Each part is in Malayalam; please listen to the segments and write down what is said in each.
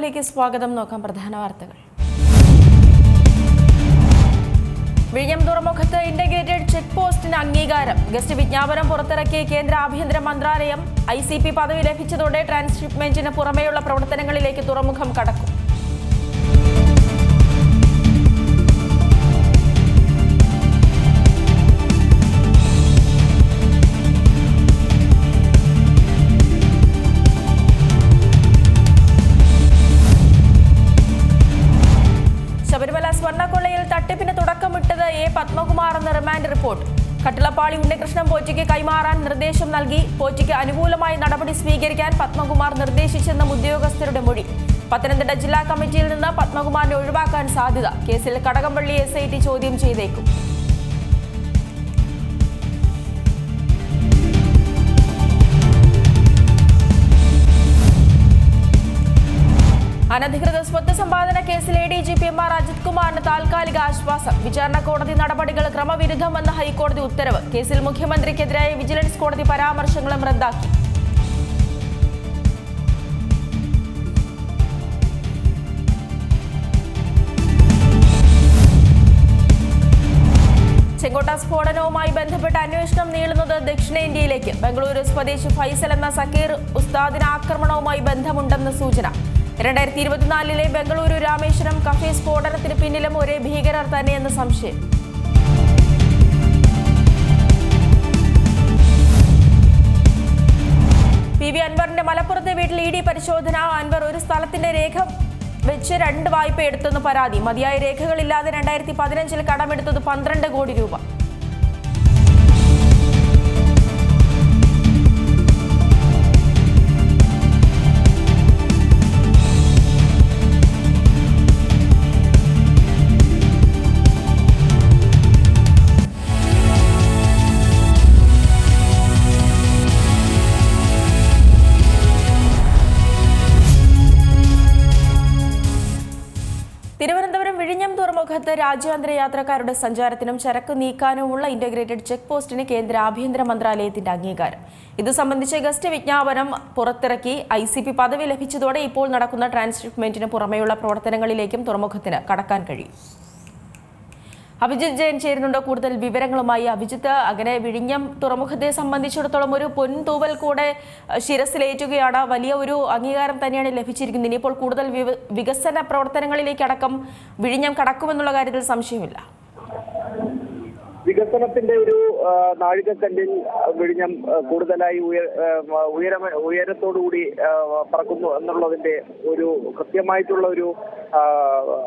നൗലേക്ക് സ്വാഗതം. നോക്കാം പ്രധാന വാർത്തകൾ. വിഴിഞ്ഞം തുറമുഖത്ത് ഇന്റഗ്രേറ്റഡ് ചെക്ക് പോസ്റ്റിന് അംഗീകാരം. ഗസ്റ്റ് വിജ്ഞാപനം പുറത്തിറക്കിയ കേന്ദ്ര ആഭ്യന്തര മന്ത്രാലയം ഐ സി പി പദവി ലഭിച്ചതോടെ ട്രാൻസ്ഷിപ്മെന്റിന് പുറമെയുള്ള പ്രവർത്തനങ്ങളിലേക്ക് തുറമുഖം കടക്കും. പോറ്റിക്ക് കൈമാറാൻ നിർദ്ദേശം നൽകി പോറ്റിക്ക് അനുകൂലമായി നടപടി സ്വീകരിക്കാൻ പത്മകുമാർ നിർദ്ദേശിച്ചെന്ന ഉദ്യോഗസ്ഥരുടെ മൊഴി. പത്തനംതിട്ട ജില്ലാ കമ്മിറ്റിയിൽ നിന്ന് പത്മകുമാറിനെ ഒഴിവാക്കാൻ സാധ്യത. കേസിൽ കടകംപള്ളി എസ് ചോദ്യം ചെയ്തേക്കും. അനധികൃത സ്വത്ത് സമ്പാദന കേസിൽ A D G P M Ajith കുമാറിന് താൽക്കാലിക ആശ്വാസം. വിചാരണ കോടതി നടപടികൾ ക്രമവിരുദ്ധമെന്ന ഹൈക്കോടതി ഉത്തരവ്. കേസിൽ മുഖ്യമന്ത്രിക്കെതിരായ വിജിലൻസ് കോടതി പരാമർശങ്ങളും റദ്ദാക്കി. ചെങ്കോട്ട സ്ഫോടനവുമായി ബന്ധപ്പെട്ട അന്വേഷണം നീളുന്നത് ദക്ഷിണേന്ത്യയിലേക്ക്. ബംഗളൂരു സ്വദേശി ഫൈസൽ എന്ന സക്കീർ ഉസ്താദിന് ആക്രമണവുമായി ബന്ധമുണ്ടെന്ന് സൂചന. രണ്ടായിരത്തി ഇരുപത്തിനാലിലെ ബംഗളൂരു രാമേശ്വരം കഫേ സ്ഫോടനത്തിന് പിന്നിലും ഒരേ ഭീകരർ തന്നെയെന്ന് സംശയം. പി വി അൻവറിന്റെ മലപ്പുറത്തെ വീട്ടിൽ ഇ ഡി പരിശോധന. അൻവർ ഒരു സ്ഥലത്തിന്റെ രേഖ വെച്ച് രണ്ട് വായ്പ എടുത്തെന്ന് പരാതി. മതിയായ രേഖകളില്ലാതെ രണ്ടായിരത്തി പതിനഞ്ചിൽ കടമെടുത്തത് പന്ത്രണ്ട് കോടി രൂപ. രാജ്യാന്തര യാത്രക്കാരുടെ സഞ്ചാരത്തിനും ചരക്ക് നീക്കാനുമുള്ള ഇന്റഗ്രേറ്റഡ് ചെക്ക് പോസ്റ്റിന് കേന്ദ്ര ആഭ്യന്തര മന്ത്രാലയത്തിന്റെ അംഗീകാരം. ഇത് സംബന്ധിച്ച് ഗസ്റ്റ് വിജ്ഞാപനം പുറത്തിറക്കി. ഐ സി പി പദവി ലഭിച്ചതോടെ ഇപ്പോൾ നടക്കുന്ന ട്രാൻസ്ഷിപ്മെന്റിന് പുറമെയുള്ള പ്രവർത്തനങ്ങളിലേക്കും തുറമുഖത്തിന് കടക്കാൻ കഴിയും. അഭിജിത്ത് ജയൻ ചേരുന്നുണ്ട്. കൂടുതൽ വിവരങ്ങളുമായി അഭിജിത്ത്. അങ്ങനെ വിഴിഞ്ഞം തുറമുഖത്തെ സംബന്ധിച്ചിടത്തോളം ഒരു പൊൻതൂവൽ കൂടെ ശിരസിലേറ്റുകയാണ്. വലിയ ഒരു അംഗീകാരം തന്നെയാണ് ലഭിച്ചിരിക്കുന്നത്. ഇനിയിപ്പോൾ കൂടുതൽ വികസന പ്രവർത്തനങ്ങളിലേക്കടക്കം വിഴിഞ്ഞം കടക്കുമെന്നുള്ള കാര്യത്തിൽ സംശയമില്ല. വികസനത്തിന്റെ ഒരു നാഴികക്കല്ലിൽ വിഴിഞ്ഞം കൂടുതലായി ഉയര ആ, ഉയര ഉയരത്തോടുകൂടി പറക്കുന്നു എന്നുള്ളതിന്റെ ഒരു കൃത്യമായിട്ടുള്ള ഒരു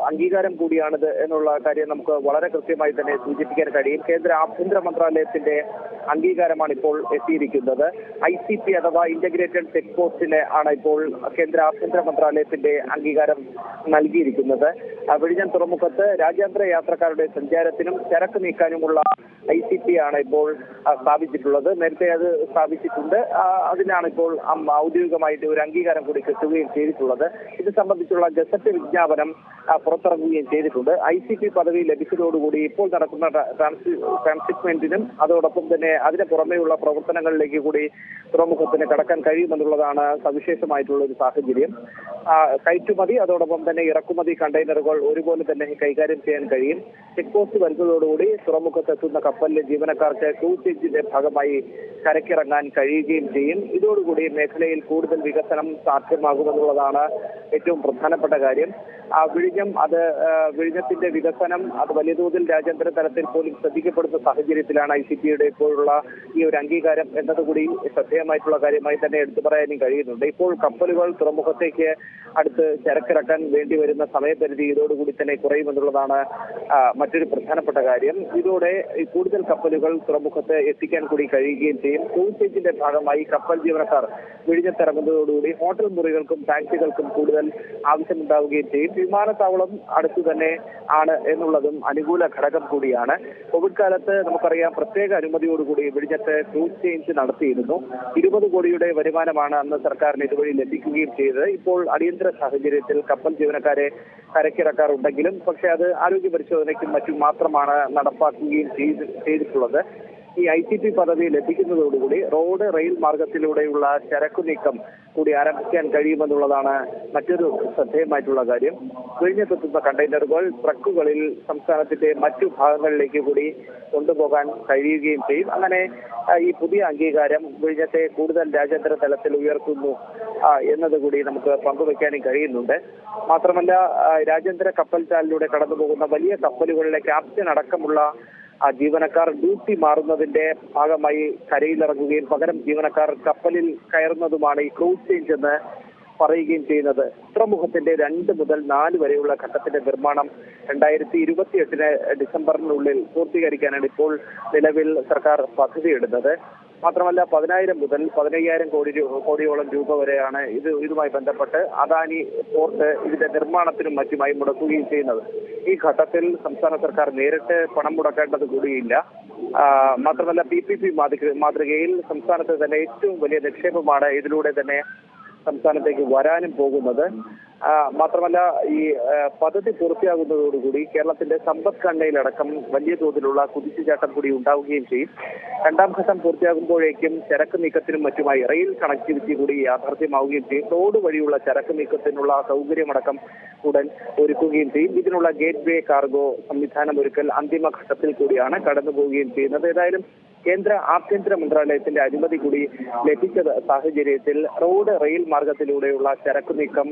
അംഗീകാരം കൂടിയാണിത് എന്നുള്ള കാര്യം നമുക്ക് വളരെ കൃത്യമായി തന്നെ സൂചിപ്പിക്കാൻ കഴിയും. കേന്ദ്ര ആഭ്യന്തര മന്ത്രാലയത്തിന്റെ അംഗീകാരമാണ് ഇപ്പോൾ എത്തിയിരിക്കുന്നത്. ഐ സി പി അഥവാ ഇന്റഗ്രേറ്റഡ് ചെക്ക് പോസ്റ്റിന് ആണ് ഇപ്പോൾ കേന്ദ്ര ആഭ്യന്തര മന്ത്രാലയത്തിന്റെ അംഗീകാരം നൽകിയിരിക്കുന്നത്. വിഴിഞ്ഞം തുറമുഖത്ത് രാജ്യാന്തര യാത്രക്കാരുടെ സഞ്ചാരത്തിനും ചരക്ക് നീക്കാനുമുള്ള ഐ സി പി ആണ് ഇപ്പോൾ സ്ഥാപിച്ചിട്ടുള്ളത്. നേരത്തെ അത് സ്ഥാപിച്ചിട്ടുണ്ട്. അതിനാണ് ഇപ്പോൾ ഔദ്യോഗികമായിട്ട് ഒരു അംഗീകാരം കൂടി കിട്ടുകയും ചെയ്തിട്ടുള്ളത്. ഇത് സംബന്ധിച്ചുള്ള ഗസറ്റ് വിജ്ഞാപനം പുറത്തിറങ്ങുകയും ചെയ്തിട്ടുണ്ട്. ഐ സി പി പദവി ലഭിച്ചതോടുകൂടി ഇപ്പോൾ നടക്കുന്ന ട്രാൻസിപ്മെന്റിനും ട്രാൻസ് അതോടൊപ്പം തന്നെ അതിന് പുറമെയുള്ള പ്രവർത്തനങ്ങളിലേക്ക് കൂടി തുറമുഖത്തിന് കടക്കാൻ കഴിയുമെന്നുള്ളതാണ് സവിശേഷമായിട്ടുള്ള ഒരു സാഹചര്യം. കയറ്റുമതി അതോടൊപ്പം തന്നെ ഇറക്കുമതി കണ്ടെയ്നറുകൾ ഒരുപോലെ തന്നെ കൈകാര്യം ചെയ്യാൻ കഴിയും. ചെക്ക് പോസ്റ്റ് വരുന്നതോടുകൂടി തുറമുഖത്തെത്തുന്ന കപ്പലിലെ ജീവനക്കാർക്ക് ക്രൂസ് എഞ്ചിന്റെ ഭാഗമായി കരക്കിറങ്ങാൻ കഴിയുകയും ചെയ്യും. ഇതോടുകൂടി മേഖലയിൽ കൂടുതൽ വികസനം സാധ്യമാകുമെന്നുള്ളതാണ് ഏറ്റവും പ്രധാനപ്പെട്ട കാര്യം. ആ വിഴിഞ്ഞം അത് വിഴിഞ്ഞത്തിന്റെ വികസനം അത് വലിയ തോതിൽ രാജ്യാന്തര തലത്തിൽ പോലും ശ്രദ്ധിക്കപ്പെടുന്ന സാഹചര്യത്തിലാണ് ഐ സി പിയുടെ ഇപ്പോഴുള്ള ഈ ഒരു അംഗീകാരം എന്നതുകൂടി ശ്രദ്ധേയമായിട്ടുള്ള കാര്യമായി തന്നെ എടുത്തു പറയാനും കഴിയുന്നുണ്ട്. ഇപ്പോൾ കപ്പലുകൾ തുറമുഖത്തേക്ക് അടുത്ത് ചരക്കിറക്കാൻ വേണ്ടി വരുന്ന സമയപരിധി ഇതോടുകൂടി തന്നെ കുറയുമെന്നുള്ളതാണ് മറ്റൊരു പ്രധാനപ്പെട്ട കാര്യം. ഇതോടെ കൂടുതൽ കപ്പലുകൾ തുറമുഖത്ത് എത്തിക്കാൻ കൂടി കഴിയുകയും ചെയ്യും. ക്രൂസേജിന്റെ ഭാഗമായി കപ്പൽ ജീവനക്കാർ വിഴിഞ്ഞത്തിറങ്ങുന്നതോടുകൂടി ഹോട്ടൽ മുറികൾക്കും ടാക്സികൾക്കും കൂടുതൽ ആവശ്യമുണ്ടാവുകയും ചെയ്യും. വിമാനത്താവളം അടുത്തു തന്നെ ആണ് എന്നുള്ളതും അനുകൂല ഘടകം കൂടിയാണ്. കോവിഡ് കാലത്ത് നമുക്കറിയാം പ്രത്യേക അനുമതിയോടുകൂടി വിഴിഞ്ഞത്ത് ക്രൂസ് ചേഞ്ച് നടത്തിയിരുന്നു. ഇരുപത് കോടിയുടെ വരുമാനമാണ് അന്ന് സർക്കാരിന് ഇതുവഴി ലഭിക്കുകയും ചെയ്തത്. ഇപ്പോൾ അടിയന്തര സാഹചര്യത്തിൽ കപ്പൽ ജീവനക്കാരെ കരക്കിറക്കാറുണ്ടെങ്കിലും പക്ഷെ അത് ആരോഗ്യ പരിശോധനയ്ക്കും മറ്റും മാത്രമാണ് നടപ്പാക്കുകയും ചെയ്ത് ചെയ്തിട്ടുള്ളത്. ഈ ഐ സി പി പദവി ലഭിക്കുന്നതോടുകൂടി റോഡ് റെയിൽ മാർഗത്തിലൂടെയുള്ള ചരക്കു നീക്കം കൂടി ആരംഭിക്കാൻ കഴിയുമെന്നുള്ളതാണ് മറ്റൊരു ശ്രദ്ധേയമായിട്ടുള്ള കാര്യം. വിഴിഞ്ഞത്തെത്തുന്ന കണ്ടെയ്നറുകൾ ട്രക്കുകളിൽ സംസ്ഥാനത്തിന്റെ മറ്റു ഭാഗങ്ങളിലേക്ക് കൂടി കൊണ്ടുപോകാൻ കഴിയുകയും ചെയ്യും. അങ്ങനെ ഈ പുതിയ അംഗീകാരം വിഴിഞ്ഞത്തെ കൂടുതൽ രാജ്യാന്തര തലത്തിൽ ഉയർത്തുന്നു എന്നതുകൂടി നമുക്ക് പങ്കുവെക്കാനും കഴിയുന്നുണ്ട്. മാത്രമല്ല രാജ്യാന്തര കപ്പൽ ചാലിലൂടെ കടന്നുപോകുന്ന വലിയ കപ്പലുകളിലെ ക്യാപ്റ്റൻ അടക്കമുള്ള ആ ജീവനക്കാർ ഡ്യൂട്ടി മാറുന്നതിന്റെ ഭാഗമായി കരയിലിറങ്ങുകയും പകരം ജീവനക്കാർ കപ്പലിൽ കയറുന്നതുമാണ് ഈ ക്രൂസ് ചേഞ്ച് എന്ന് പറയുകയും ചെയ്യുന്നത്. തുറമുഖത്തിന്റെ രണ്ട് മുതൽ നാല് വരെയുള്ള ഘട്ടത്തിന്റെ നിർമ്മാണം രണ്ടായിരത്തി ഇരുപത്തിയെട്ടിന് ഡിസംബറിനുള്ളിൽ പൂർത്തീകരിക്കാനാണ് ഇപ്പോൾ നിലവിൽ സർക്കാർ പദ്ധതിയിടുന്നത്. മാത്രമല്ല പതിനായിരം മുതൽ പതിനയ്യായിരം കോടി കോടിയോളം രൂപ വരെയാണ് ഇത് ഇതുമായി ബന്ധപ്പെട്ട് അദാനി പോർട്ട് ഇതിന്റെ നിർമ്മാണത്തിനും മറ്റുമായി മുടക്കുകയും ചെയ്യുന്നത്. ഈ ഘട്ടത്തിൽ സംസ്ഥാന സർക്കാർ നേരിട്ട് പണം മുടക്കേണ്ടത് കൂടിയില്ല. മാത്രമല്ല പി പി പി മാതൃകയിൽ സംസ്ഥാനത്ത് തന്നെ ഏറ്റവും വലിയ നിക്ഷേപമാണ് ഇതിലൂടെ തന്നെ സംസ്ഥാനത്തേക്ക് വരാനും പോകുന്നത്. മാത്രമല്ല ഈ പദ്ധതി പൂർത്തിയാകുന്നതോടുകൂടി കേരളത്തിന്റെ സമ്പദ്ഘടനയിലടക്കം വലിയ തോതിലുള്ള കുതിച്ചുചാട്ടം കൂടി ഉണ്ടാവുകയും ചെയ്യും. രണ്ടാം ഘട്ടം പൂർത്തിയാകുമ്പോഴേക്കും ചരക്ക് നീക്കത്തിനും മറ്റുമായി റെയിൽ കണക്ടിവിറ്റി കൂടി യാഥാർത്ഥ്യമാവുകയും ചെയ്യും. റോഡ് വഴിയുള്ള ചരക്ക് നീക്കത്തിനുള്ള സൗകര്യമടക്കം ഉടൻ ഒരുക്കുകയും ചെയ്യും. ഇതിനുള്ള ഗേറ്റ് വേ കാർഗോ സംവിധാനം ഒരുക്കൽ അന്തിമ ഘട്ടത്തിൽ കൂടിയാണ് കടന്നു പോവുകയും ചെയ്യുന്നത്. ഏതായാലും കേന്ദ്ര ആഭ്യന്തര മന്ത്രാലയത്തിന്റെ അനുമതി കൂടി ലഭിച്ച സാഹചര്യത്തിൽ റോഡ് റെയിൽ മാർഗത്തിലൂടെയുള്ള ചരക്ക് നീക്കം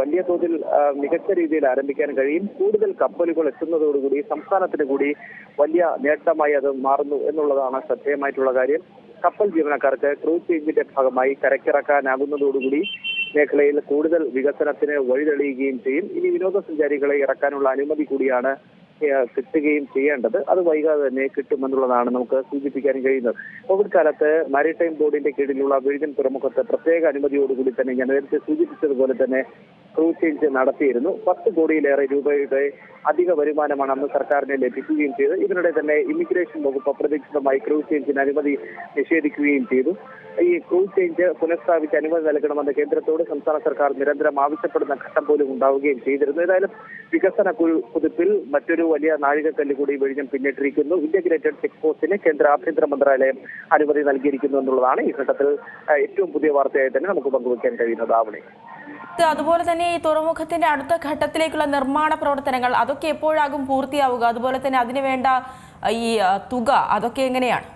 വലിയ തോതിൽ മികച്ച രീതിയിൽ ആരംഭിക്കാൻ കഴിയും. കൂടുതൽ കപ്പലുകൾ എത്തുന്നതോടുകൂടി സംസ്ഥാനത്തിന് കൂടി വലിയ നേട്ടമായി അത് മാറുന്നു എന്നുള്ളതാണ് ശ്രദ്ധേയമായിട്ടുള്ള കാര്യം. കപ്പൽ ജീവനക്കാർക്ക് ക്രൂ ചേഞ്ചിന്റെ ഭാഗമായി കരക്കിറക്കാനാകുന്നതോടുകൂടി മേഖലയിൽ കൂടുതൽ വികസനത്തിന് വഴിതെളിയുകയും ചെയ്യും. ഇനി വിനോദസഞ്ചാരികളെ ഇറക്കാനുള്ള അനുമതി കൂടിയാണ് കിട്ടുകയും ചെയ്യേണ്ടത്. അത് വൈകാതെ തന്നെ കിട്ടുമെന്നുള്ളതാണ് നമുക്ക് സൂചിപ്പിക്കാൻ കഴിയുന്നത്. കോവിഡ് കാലത്ത് മാരിടൈം ബോർഡിന്റെ കീഴിലുള്ള വിഴിഞ്ഞൻ തുറമുഖത്ത് പ്രത്യേക അനുമതിയോടുകൂടി തന്നെ ഞാൻ നേരത്തെ സൂചിപ്പിച്ചതുപോലെ തന്നെ ക്രൂസ് ചേഞ്ച് നടത്തിയിരുന്നു. പത്ത് കോടിയിലേറെ രൂപയുടെ അധിക വരുമാനമാണ് അന്ന് സർക്കാരിന് ലഭിക്കുകയും ചെയ്തത് ഇതിനിടെ തന്നെ ഇമിഗ്രേഷൻ വകുപ്പ് അപ്രതീക്ഷിതമായി ക്രൂസ് ചേഞ്ചിന് അനുമതി നിഷേധിക്കുകയും ചെയ്തു. ഈ ക്രൂസ് ചേഞ്ച് പുനഃസ്ഥാപിച്ച് അനുമതി നൽകണമെന്ന് കേന്ദ്രത്തോട് സംസ്ഥാന സർക്കാർ നിരന്തരം ആവശ്യപ്പെടുന്ന ഘട്ടം പോലും ഉണ്ടാവുകയും ചെയ്തിരുന്നു. ഏതായാലും വികസന കുതിപ്പിൽ മറ്റൊരു വലിയ നാഴികക്കല്ല് കൂടി വിഴിഞ്ഞം പിന്നിട്ടിരിക്കുന്നു. ഇന്റഗ്രേറ്റഡ് ചെക്ക് പോസ്റ്റിന് കേന്ദ്ര ആഭ്യന്തര മന്ത്രാലയം അനുമതി നൽകിയിരിക്കുന്നു എന്നുള്ളതാണ് ഈ ഘട്ടത്തിൽ ഏറ്റവും പുതിയ വാർത്തയായി തന്നെ നമുക്ക് പങ്കുവയ്ക്കാൻ കഴിയുന്നത്. ആവണി. അതുപോലെ തന്നെ ഈ തുറമുഖത്തിന്റെ അടുത്ത ഘട്ടത്തിലേക്കുള്ള നിർമ്മാണ പ്രവർത്തനങ്ങൾ അതൊക്കെ എപ്പോഴാകും പൂർത്തിയാവുക? അതുപോലെ തന്നെ അതിനുവേണ്ട ഈ തുക അതൊക്കെ എങ്ങനെയാണ്?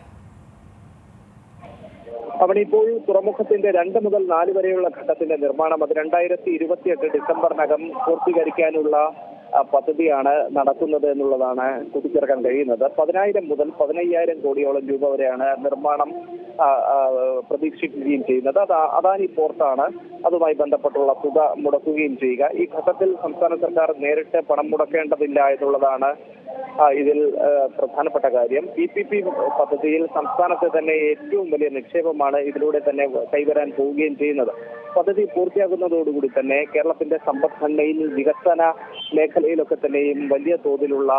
അവിടെ ഇപ്പോൾ തുറമുഖത്തിന്റെ രണ്ട് മുതൽ നാല് വരെയുള്ള ഘട്ടത്തിന്റെ നിർമ്മാണം അത് രണ്ടായിരത്തി ഇരുപത്തിയെട്ട് ഡിസംബറിനകം പൂർത്തീകരിക്കാനുള്ള പദ്ധതിയാണ് നടക്കുന്നത് എന്നുള്ളതാണ് കൂട്ടിച്ചേർക്കാൻ കഴിയുന്നത്. പതിനായിരം മുതൽ പതിനയ്യായിരം കോടിയോളം രൂപ വരെയാണ് നിർമ്മാണം പ്രതീക്ഷിക്കുകയും ചെയ്യുന്നത്. അത് അദാനി പോർട്ടാണ് അതുമായി ബന്ധപ്പെട്ടുള്ള തുക മുടക്കുകയും ചെയ്യുക. ഈ ഘട്ടത്തിൽ സംസ്ഥാന സർക്കാർ നേരിട്ട് പണം മുടക്കേണ്ടതില്ല എന്നുള്ളതാണ് ഇതിൽ പ്രധാനപ്പെട്ട കാര്യം. പി പി പി പദ്ധതിയിൽ സംസ്ഥാനത്തെ തന്നെ ഏറ്റവും വലിയ നിക്ഷേപമാണ് ഇതിലൂടെ തന്നെ കൈവരാൻ പോവുകയും ചെയ്യുന്നത്. പദ്ധതി പൂർത്തിയാകുന്നതോടുകൂടി തന്നെ കേരളത്തിന്റെ സമ്പദ്ഘടനയിൽ വികസന മേഖലയിലൊക്കെ തന്നെയും വലിയ തോതിലുള്ള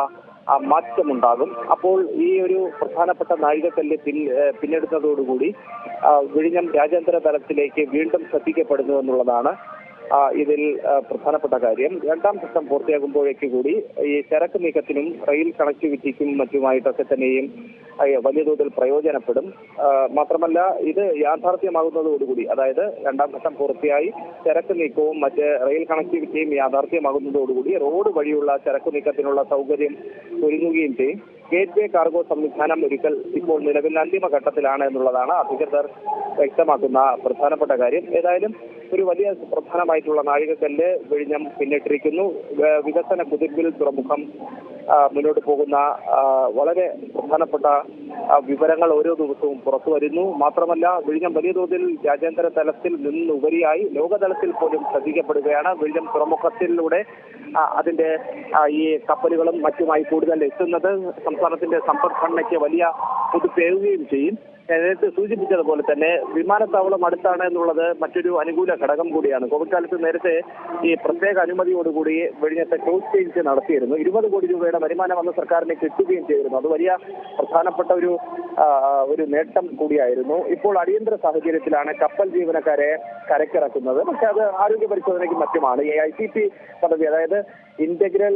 മാറ്റമുണ്ടാകും. അപ്പോൾ ഈ ഒരു പ്രധാനപ്പെട്ട നാഴികക്കല്ല് പിൻ പിന്നെടുത്തതോടുകൂടി വിഴിഞ്ഞം രാജ്യാന്തര തലത്തിലേക്ക് വീണ്ടും ശ്രദ്ധിക്കപ്പെടുന്നു എന്നുള്ളതാണ് ഇതിൽ പ്രധാനപ്പെട്ട കാര്യം. രണ്ടാം ഘട്ടം പൂർത്തിയാകുമ്പോഴേക്ക് കൂടി ഈ ചരക്ക് നീക്കത്തിനും റെയിൽ കണക്ടിവിറ്റിക്കും മറ്റുമായിട്ടൊക്കെ തന്നെയും വലിയ തോതിൽ പ്രയോജനപ്പെടും. മാത്രമല്ല ഇത് യാഥാർത്ഥ്യമാകുന്നതോടുകൂടി അതായത് രണ്ടാം ഘട്ടം പൂർത്തിയായി ചരക്ക് നീക്കവും മറ്റ് റെയിൽ കണക്ടിവിറ്റിയും യാഥാർത്ഥ്യമാകുന്നതോടുകൂടി റോഡ് വഴിയുള്ള ചരക്ക് നീക്കത്തിനുള്ള സൗകര്യം ഒരുങ്ങുകയും ചെയ്യും. ഗേറ്റ് വേ കാർഗോ സംവിധാനം ഒരിക്കൽ ഇപ്പോൾ നിലവിൽ അന്തിമഘട്ടത്തിലാണ് എന്നുള്ളതാണ് അധികൃതർ വ്യക്തമാക്കുന്ന പ്രധാനപ്പെട്ട കാര്യം. ഏതായാലും ഒരു വലിയ പ്രധാനമായിട്ടുള്ള നാഴികക്കല്ല് വിഴിഞ്ഞം പിന്നിട്ടിരിക്കുന്നു. വികസന കുതിപ്പിൽ തുറമുഖം മുന്നോട്ട് പോകുന്ന വളരെ പ്രധാനപ്പെട്ട വിവരങ്ങൾ ഓരോ ദിവസവും പുറത്തു വരുന്നു. മാത്രമല്ല വിഴിഞ്ഞം വലിയ തോതിൽ രാജ്യാന്തര തലത്തിൽ നിന്നുപരിയായി ലോകതലത്തിൽ പോലും ശ്രദ്ധിക്കപ്പെടുകയാണ്. വിഴിഞ്ഞം തുറമുഖത്തിലൂടെ അതിന്റെ ഈ കപ്പലുകളും മറ്റുമായി കൂടുതൽ എത്തുന്നത്. സംസ്ഥാനത്തിന്റെ സമ്പദ്ഘടനയ്ക്ക് വലിയ പുതുപ്പേകുകയും ചെയ്യും. നേരത്തെ സൂചിപ്പിച്ചതുപോലെ തന്നെ വിമാനത്താവളം അടുത്താണ് എന്നുള്ളത് മറ്റൊരു അനുകൂല ഘടകം കൂടിയാണ്. കോവിഡ് കാലത്ത് നേരത്തെ ഈ പ്രത്യേക അനുമതിയോടുകൂടി വെടിഞ്ഞത്തെ ക്ലോസ് ചെയ്ത് നടത്തിയിരുന്നു. ഇരുപത് കോടി രൂപയുടെ വരുമാനം അന്ന് സർക്കാരിനെ കിട്ടുകയും ചെയ്തിരുന്നു. അത് വലിയ പ്രധാനപ്പെട്ട ഒരു ഒരു നേട്ടം കൂടിയായിരുന്നു. ഇപ്പോൾ അടിയന്തര സാഹചര്യത്തിലാണ് കപ്പൽ ജീവനക്കാരെ കരക്കിറക്കുന്നത് പക്ഷെ അത് ആരോഗ്യ പരിശോധനയ്ക്ക് മറ്റുമാണ്. ഈ ഐ സി പി പദ്ധതി അതായത് ഇന്റഗ്രൽ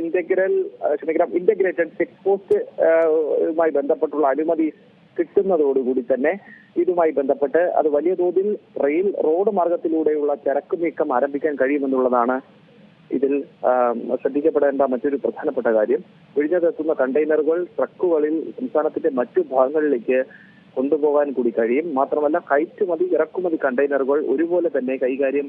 ഇന്റഗ്രൽ ക്ഷമിക്കണം ഇന്റഗ്രേറ്റഡ് ചെക്ക് പോസ്റ്റ് ബന്ധപ്പെട്ടുള്ള അനുമതി കിട്ടുന്നതോടുകൂടി തന്നെ ഇതുമായി ബന്ധപ്പെട്ട് അത് വലിയ തോതിൽ റെയിൽ റോഡ് മാർഗത്തിലൂടെയുള്ള ചരക്ക് നീക്കം ആരംഭിക്കാൻ കഴിയുമെന്നുള്ളതാണ് ഇതിൽ ശ്രദ്ധിക്കപ്പെടേണ്ട മറ്റൊരു പ്രധാനപ്പെട്ട കാര്യം. വിഴിഞ്ഞതെത്തുന്ന കണ്ടെയ്നറുകൾ ട്രക്കുകളിൽ സംസ്ഥാനത്തിന്റെ മറ്റു ഭാഗങ്ങളിലേക്ക് കൊണ്ടുപോകാൻ കൂടി കഴിയും. മാത്രമല്ല കയറ്റുമതി ഇറക്കുമതി കണ്ടെയ്നറുകൾ ഒരുപോലെ തന്നെ കൈകാര്യം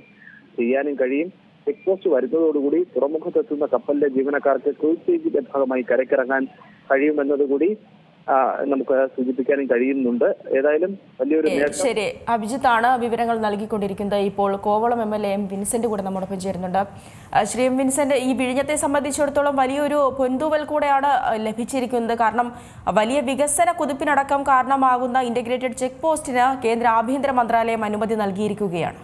ചെയ്യാനും കഴിയും. ചെക്ക് പോസ്റ്റ് വരുന്നതോടുകൂടി തുറമുഖത്തെത്തുന്ന കപ്പലിലെ ജീവനക്കാർക്ക് ക്രൂസേജിന്റെ ഭാഗമായി കരക്കിറങ്ങാൻ കഴിയുമെന്നതുകൂടി നമുക്ക് സൂചിപ്പിക്കാനും കഴിയുന്നുണ്ട്. ഏതായാലും വലിയൊരു ശരി. അഭിജിത്താണ് വിവരങ്ങൾ നൽകിക്കൊണ്ടിരിക്കുന്നത്. ഇപ്പോൾ Kovalam M L A M Vincent കൂടെ നമ്മോടൊപ്പം ചേരുന്നുണ്ട്. ശ്രീ എം വിൻസെന്റ് ഈ വിഴിഞ്ഞത്തെ സംബന്ധിച്ചിടത്തോളം വലിയൊരു പൊന്തുവൽ കൂടെയാണ് ലഭിച്ചിരിക്കുന്നത്. കാരണം വലിയ വികസന കുതിപ്പിനടക്കം കാരണമാകുന്ന ഇന്റഗ്രേറ്റഡ് ചെക്ക് പോസ്റ്റിന് കേന്ദ്ര ആഭ്യന്തര മന്ത്രാലയം അനുമതി നൽകിയിരിക്കുകയാണ്.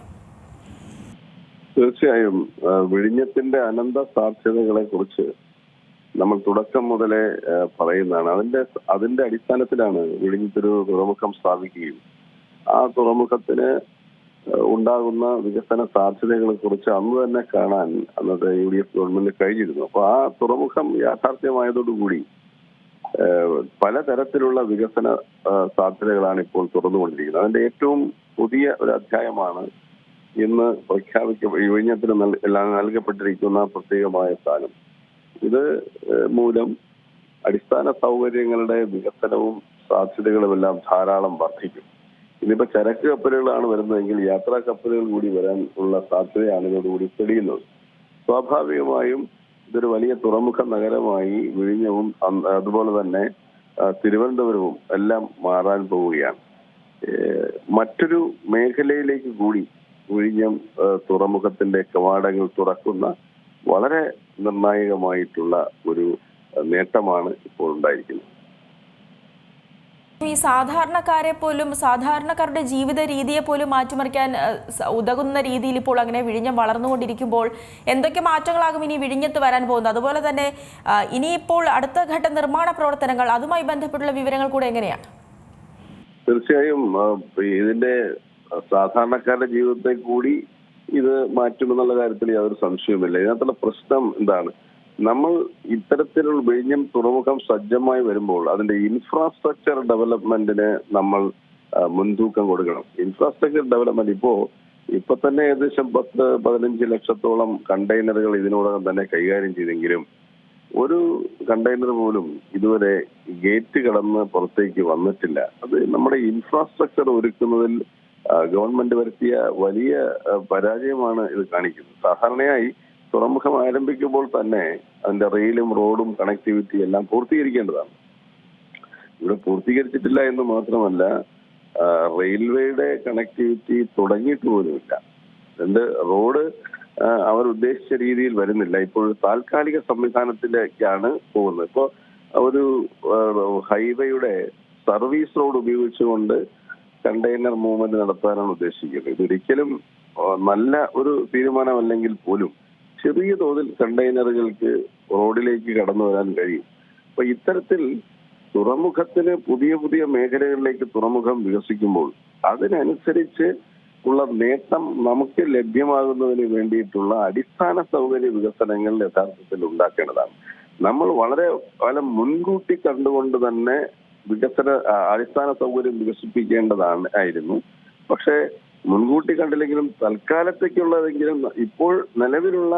തീർച്ചയായും വിഴിഞ്ഞത്തിന്റെ അനന്ത സാധ്യതകളെ കുറിച്ച് നമ്മൾ തുടക്കം മുതലേ പറയുന്നതാണ്. അതിന്റെ അതിന്റെ അടിസ്ഥാനത്തിലാണ് വിഴിഞ്ഞത്തൊരു തുറമുഖം സ്ഥാപിക്കുകയും ആ തുറമുഖത്തിന് ഉണ്ടാകുന്ന വികസന സാധ്യതകളെ കുറിച്ച് അന്ന് തന്നെ കാണാൻ അന്നത്തെ യു ഡി എഫ് ഗവൺമെന്റ് കഴിഞ്ഞിരുന്നു. അപ്പൊ ആ തുറമുഖം യാഥാർത്ഥ്യമായതോടുകൂടി പലതരത്തിലുള്ള വികസന സാധ്യതകളാണ് ഇപ്പോൾ തുറന്നുകൊണ്ടിരിക്കുന്നത്. അതിന്റെ ഏറ്റവും പുതിയ ഒരു അധ്യായമാണ് ഇന്ന് പ്രഖ്യാപിക്ക വിഴിഞ്ഞത്തിന് നൽകപ്പെട്ടിരിക്കുന്ന പ്രത്യേകമായ സ്ഥാനം. ഇത് മൂലം അടിസ്ഥാന സൗകര്യങ്ങളുടെ വികസനവും സാധ്യതകളും എല്ലാം ധാരാളം വർദ്ധിക്കും. ഇനിയിപ്പോ ചരക്ക് കപ്പലുകളാണ് വരുന്നതെങ്കിൽ യാത്രാ കപ്പലുകൾ കൂടി വരാൻ ഉള്ള സാധ്യതയാണ് ഇതോടുകൂടി തെളിയുന്നത് സ്വാഭാവികമായും ഇതൊരു വലിയ തുറമുഖ നഗരമായി വിഴിഞ്ഞവും അതുപോലെ തന്നെ തിരുവനന്തപുരവും എല്ലാം മാറാൻ പോവുകയാണ്. മറ്റൊരു മേഖലയിലേക്ക് കൂടി വിഴിഞ്ഞം തുറമുഖത്തിന്റെ കവാടങ്ങൾ തുറക്കുന്ന വളരെ നിർണായകമായിട്ടുള്ള ഒരു നേട്ടമാണ് ഇപ്പോൾ ഉണ്ടായിരിക്കുന്നത്. ഈ സാധാരണക്കാരെ പോലും സാധാരണക്കാരുടെ ജീവിത രീതിയെ പോലും മാറ്റിമറിക്കാൻ ഉതകുന്ന രീതിയിൽ ഇപ്പോൾ അങ്ങനെ വിഴിഞ്ഞം വളർന്നുകൊണ്ടിരിക്കുമ്പോൾ എന്തൊക്കെ മാറ്റങ്ങളാകും ഇനി വിഴിഞ്ഞത്ത് വരാൻ പോകുന്നത്? അതുപോലെ തന്നെ ഇനിയിപ്പോൾ അടുത്ത ഘട്ട നിർമ്മാണ പ്രവർത്തനങ്ങൾ അതുമായി ബന്ധപ്പെട്ടുള്ള വിവരങ്ങൾ കൂടെ എങ്ങനെയാണ് തീർച്ചയായും ഇതിന്റെ സാധാരണക്കാരുടെ ജീവിതത്തെ കൂടി ഇത് മാറ്റുമെന്നുള്ള കാര്യത്തിൽ യാതൊരു സംശയവുമില്ല. ഇതിനകത്തുള്ള പ്രശ്നം എന്താണ് നമ്മൾ ഇത്തരത്തിലുള്ള വിഴിഞ്ഞം തുറമുഖം സജ്ജമായി വരുമ്പോൾ അതിന്റെ ഇൻഫ്രാസ്ട്രക്ചർ ഡെവലപ്മെന്റിന് നമ്മൾ മുൻതൂക്കം കൊടുക്കണം. ഇൻഫ്രാസ്ട്രക്ചർ ഡെവലപ്മെന്റ് ഇപ്പോ ഇപ്പൊ തന്നെ ഏകദേശം പത്ത് പതിനഞ്ച് ലക്ഷത്തോളം കണ്ടെയ്നറുകൾ ഇതിനോടകം തന്നെ കൈകാര്യം ചെയ്തെങ്കിലും ഒരു കണ്ടെയ്നർ പോലും ഇതുവരെ ഗേറ്റ് കടന്ന് പുറത്തേക്ക് വന്നിട്ടില്ല. അത് നമ്മുടെ ഇൻഫ്രാസ്ട്രക്ചർ ഒരുക്കുന്നതിൽ ഗവൺമെന്റ് വരുത്തിയ വലിയ പരാജയമാണ് ഇത് കാണിക്കുന്നത്. സാധാരണയായി തുറമുഖം ആരംഭിക്കുമ്പോൾ തന്നെ അതിന്റെ റെയിലും റോഡും കണക്ടിവിറ്റി എല്ലാം പൂർത്തീകരിക്കേണ്ടതാണ്. ഇവിടെ പൂർത്തീകരിച്ചിട്ടില്ല എന്ന് മാത്രമല്ല റെയിൽവേയുടെ കണക്ടിവിറ്റി തുടങ്ങിയിട്ട് പോലുമില്ല. രണ്ട് റോഡ് അവർ ഉദ്ദേശിച്ച രീതിയിൽ വരുന്നില്ല. ഇപ്പോൾ താൽക്കാലിക സംവിധാനത്തിലേക്കാണ് പോകുന്നത്. ഇപ്പോ ഒരു ഹൈവേയുടെ സർവീസ് റോഡ് ഉപയോഗിച്ചുകൊണ്ട് കണ്ടെയ്നർ മൂവ്മെന്റ് നടത്താനാണ് ഉദ്ദേശിക്കുന്നത്. ഇതൊരിക്കലും നല്ല ഒരു തീരുമാനമല്ലെങ്കിൽ പോലും ചെറിയ തോതിൽ കണ്ടെയ്നറുകൾക്ക് റോഡിലേക്ക് കടന്നു വരാൻ കഴിയും. അപ്പൊ ഇത്തരത്തിൽ തുറമുഖത്തിന് പുതിയ പുതിയ മേഖലകളിലേക്ക് തുറമുഖം വികസിക്കുമ്പോൾ അതിനനുസരിച്ച് ഉള്ള നേട്ടം നമുക്ക് ലഭ്യമാകുന്നതിന് വേണ്ടിയിട്ടുള്ള അടിസ്ഥാന സൗകര്യ വികസനങ്ങൾ യഥാർത്ഥത്തിൽ ഉണ്ടാക്കേണ്ടതാണ്. നമ്മൾ വളരെ കാലം മുൻകൂട്ടി കണ്ടുകൊണ്ട് തന്നെ വികസന അടിസ്ഥാന സൗകര്യം വികസിപ്പിക്കേണ്ടതാണ് ആയിരുന്നു. പക്ഷേ മുൻകൂട്ടി കണ്ടില്ലെങ്കിലും തൽക്കാലത്തേക്കുള്ളതെങ്കിലും ഇപ്പോൾ നിലവിലുള്ള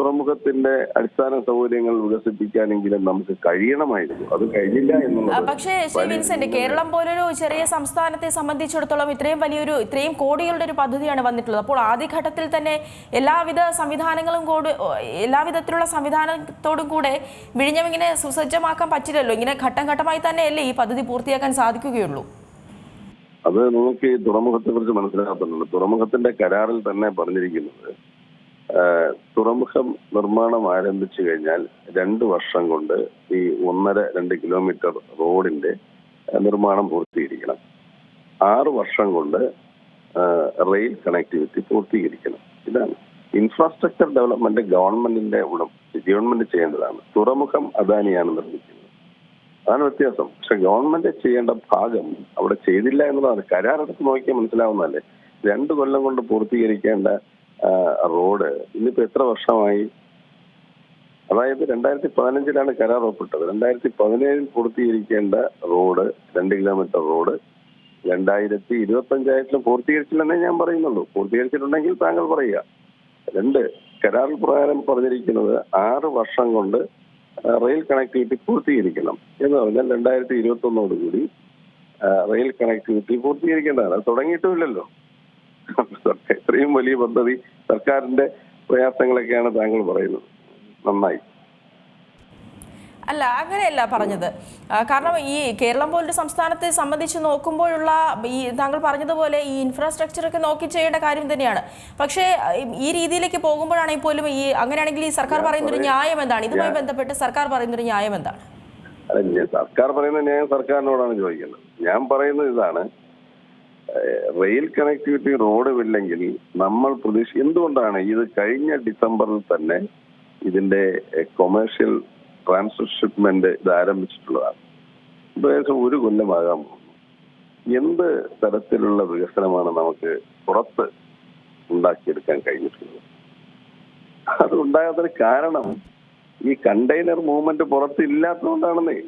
തുറമുഖത്തിന്റെ അടിസ്ഥാന സൗകര്യങ്ങൾ വികസിപ്പിക്കാനെങ്കിലും നമുക്ക് കഴിയണമായിരുന്നു. അത് കഴിഞ്ഞില്ല എന്നുള്ളത് പക്ഷേ ശ്രീ വിൻസെന്റ് കേരളം പോലൊരു ചെറിയ സംസ്ഥാനത്തെ സംബന്ധിച്ചിടത്തോളം ഇത്രയും വലിയൊരു ഇത്രയും കോടികളുടെ ഒരു പദ്ധതിയാണ് വന്നിട്ടുള്ളത്. അപ്പോൾ ആദ്യഘട്ടത്തിൽ തന്നെ എല്ലാവിധ സംവിധാനങ്ങളും കൂടി എല്ലാവിധത്തിലുള്ള സംവിധാനത്തോടും കൂടെ വിഴിഞ്ഞം ഇങ്ങനെ സുസജ്ജമാക്കാൻ പറ്റില്ലല്ലോ. ഇങ്ങനെ ഘട്ടം ഘട്ടമായി തന്നെയല്ലേ ഈ പദ്ധതി പൂർത്തിയാക്കാൻ സാധിക്കുകയുള്ളൂ? അത് നമുക്ക് ഈ തുറമുഖത്തെ കുറിച്ച് മനസ്സിലാക്കുന്നുണ്ട്. തുറമുഖത്തിന്റെ കരാറിൽ തന്നെ പറഞ്ഞിരിക്കുന്നത് തുറമുഖം നിർമ്മാണം ആരംഭിച്ചു കഴിഞ്ഞാൽ രണ്ട് വർഷം കൊണ്ട് ഈ ഒന്നര രണ്ട് കിലോമീറ്റർ റോഡിന്റെ നിർമ്മാണം പൂർത്തീകരിക്കണം. ആറ് വർഷം കൊണ്ട് റെയിൽ കണക്ടിവിറ്റി പൂർത്തീകരിക്കണം. ഇതാണ്. ഇൻഫ്രാസ്ട്രക്ചർ ഡെവലപ്മെന്റ് ഗവൺമെന്റിന്റെ ഗവൺമെന്റ് ചെയ്യേണ്ടതാണ്. തുറമുഖം അദാനിയാണ് നിർമ്മിക്കുന്നത്. അതാണ് വ്യത്യാസം. പക്ഷെ ഗവൺമെന്റ് ചെയ്യേണ്ട ഭാഗം അവിടെ ചെയ്തില്ല എന്നുള്ളതാണ്. കരാറെടുത്ത് നോക്കിയാൽ മനസ്സിലാവുന്നതല്ലേ? രണ്ടു കൊല്ലം കൊണ്ട് പൂർത്തീകരിക്കേണ്ട റോഡ് ഇന്നിപ്പോ എത്ര വർഷമായി? അതായത് രണ്ടായിരത്തി പതിനഞ്ചിലാണ് കരാർ ഒപ്പിട്ടത്. രണ്ടായിരത്തി പതിനേഴിൽ പൂർത്തീകരിക്കേണ്ട റോഡ് രണ്ട് കിലോമീറ്റർ റോഡ് രണ്ടായിരത്തി ഇരുപത്തി അഞ്ചായിരത്തിലും പൂർത്തീകരിച്ചില്ലെന്നേ ഞാൻ പറയുന്നുള്ളൂ. പൂർത്തീകരിച്ചിട്ടുണ്ടെങ്കിൽ താങ്കൾ പറയുക. രണ്ട് കരാർ പ്രകാരം പറഞ്ഞിരിക്കുന്നത് ആറ് വർഷം കൊണ്ട് റെയിൽ കണക്ടിവിറ്റി പൂർത്തീകരിക്കണം എന്ന് പറഞ്ഞാൽ രണ്ടായിരത്തി ഇരുപത്തി ഒന്നോടുകൂടി റെയിൽ കണക്ടിവിറ്റി പൂർത്തീകരിക്കേണ്ടതാണ്. അത് തുടങ്ങിയിട്ടുമില്ലല്ലോ ഇത്രയും വലിയ പദ്ധതി സർക്കാരിന്റെ പ്രയാസങ്ങളൊക്കെയാണ് താങ്കൾ പറയുന്നത്. നന്നായി. അല്ല അങ്ങനെയല്ല പറഞ്ഞത്. കാരണം ഈ കേരളം പോലൊരു സംസ്ഥാനത്തെ സംബന്ധിച്ച് നോക്കുമ്പോഴുള്ള ഈ താങ്കൾ പറഞ്ഞതുപോലെ ഈ ഇൻഫ്രാസ്ട്രക്ചർ ഒക്കെ നോക്കി ചെയ്യേണ്ട കാര്യം തന്നെയാണ്. പക്ഷേ ഈ രീതിയിലേക്ക് പോകുമ്പോഴാണെങ്കിൽ പോലും ഈ അങ്ങനെയാണെങ്കിൽ ഈ സർക്കാർ പറയുന്നൊരു ന്യായം എന്താണ്? ഇതുമായി ബന്ധപ്പെട്ട് സർക്കാർ പറയുന്നൊരു ന്യായം എന്താണ്? സർക്കാർ പറയുന്ന ന്യായം സർക്കാരിനോടാണ് ചോദിക്കുന്നത്. ഞാൻ പറയുന്നത് ഇതാണ്. റെയിൽ കണക്ടിവിറ്റി റോഡുമില്ലെങ്കിൽ നമ്മൾ പ്രതീക്ഷ എന്തുകൊണ്ടാണ് ഇത് കഴിഞ്ഞ ഡിസംബറിൽ തന്നെ ഇതിന്റെ കൊമേഴ്ഷ്യൽ ട്രാൻസ്ഷിപ്മെന്റ് ഇത് ആരംഭിച്ചിട്ടുള്ളതാണ്? ഏകദേശം ഒരു കൊല്ലമാകാൻ പോകുന്നു. എന്ത് തരത്തിലുള്ള വികസനമാണ് നമുക്ക് പുറത്ത് ഉണ്ടാക്കിയെടുക്കാൻ കഴിഞ്ഞിട്ടുള്ളത്? അത് ഉണ്ടാകാത്തൊരു കാരണം ഈ കണ്ടെയ്നർ മൂവ്മെന്റ് പുറത്ത് ഇല്ലാത്തതുകൊണ്ടാണെന്നേ.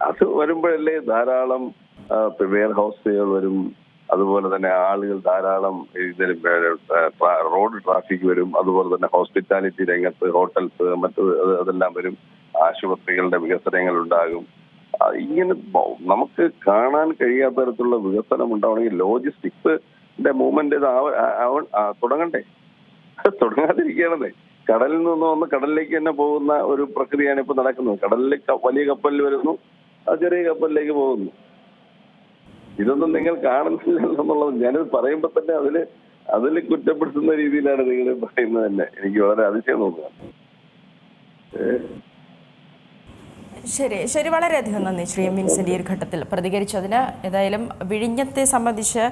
അത് വരുമ്പോഴല്ലേ ധാരാളം വെയർ ഹൗസുകൾ വരും. അതുപോലെ തന്നെ ആളുകൾ ധാരാളം റോഡ് ട്രാഫിക് വരും. അതുപോലെ തന്നെ ഹോസ്പിറ്റാലിറ്റി രംഗത്ത് ഹോട്ടൽസ് മറ്റ് അതെല്ലാം വരും. ആശുപത്രികളുടെ വികസനങ്ങൾ ഉണ്ടാകും. ഇങ്ങനെ നമുക്ക് കാണാൻ കഴിയാത്ത തരത്തിലുള്ള വികസനം ഉണ്ടാവണമെങ്കിൽ ലോജിസ്റ്റിക്സിന്റെ മൂവ്മെന്റ് തുടങ്ങണ്ടേ? തുടങ്ങാതിരിക്കണതേ കടലിൽ നിന്ന് വന്ന് കടലിലേക്ക് തന്നെ പോകുന്ന ഒരു പ്രക്രിയയാണ് ഇപ്പൊ നടക്കുന്നത്. കടലിലേക്ക് വലിയ കപ്പലിൽ വരുന്നു. ചെറിയ കപ്പലിലേക്ക് പോകുന്നു. ഇതൊന്നും നിങ്ങൾ കാണുന്നില്ല എന്നുള്ളത് ഞാനിത് പറയുമ്പോ തന്നെ അതിൽ അതിൽ കുറ്റപ്പെടുത്തുന്ന രീതിയിലാണ് നിങ്ങൾ പറയുന്നത് തന്നെ. എനിക്ക് വളരെ അതിശയം തോന്നുക ശരി ശരി വളരെയധികം നന്ദി ശ്രീ എം ഈ ഒരു ഘട്ടത്തിൽ പ്രതികരിച്ചതിന്. ഏതായാലും വിഴിഞ്ഞത്തെ സംബന്ധിച്ച്